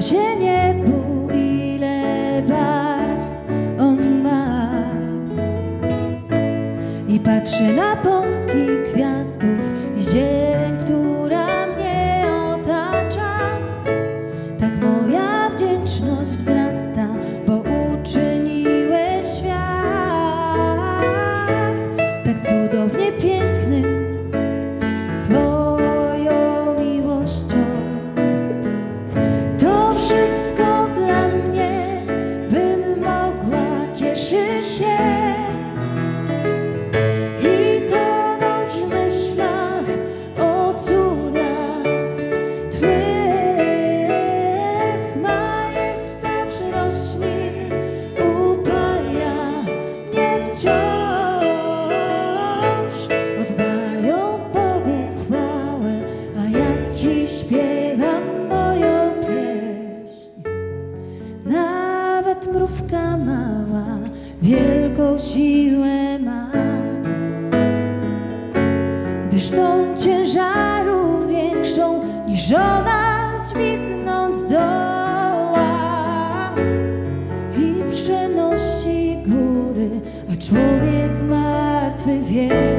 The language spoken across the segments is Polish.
Przyjrzam się niebu, ile barw on ma. I patrzę na wciąż oddają Bogu chwałę, a ja ci śpiewam moją pieśń. Nawet mrówka mała wielką siłę ma, gdyż tą ciężaru większą niż ona człowiek martwy wie.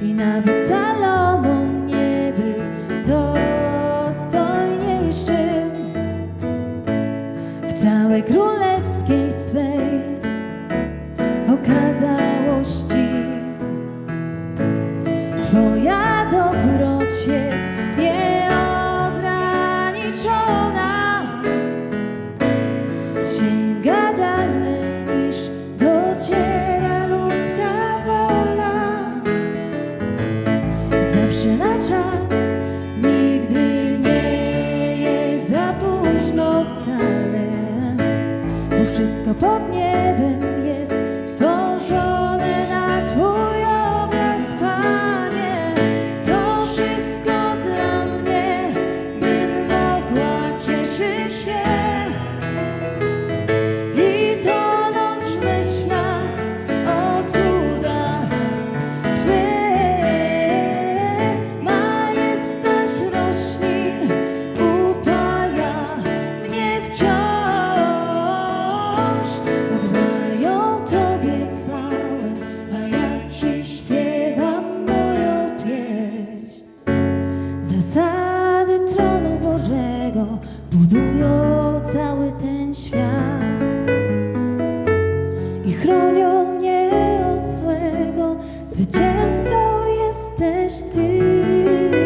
y nada sale. wcale, bo wszystko pod niebem. you.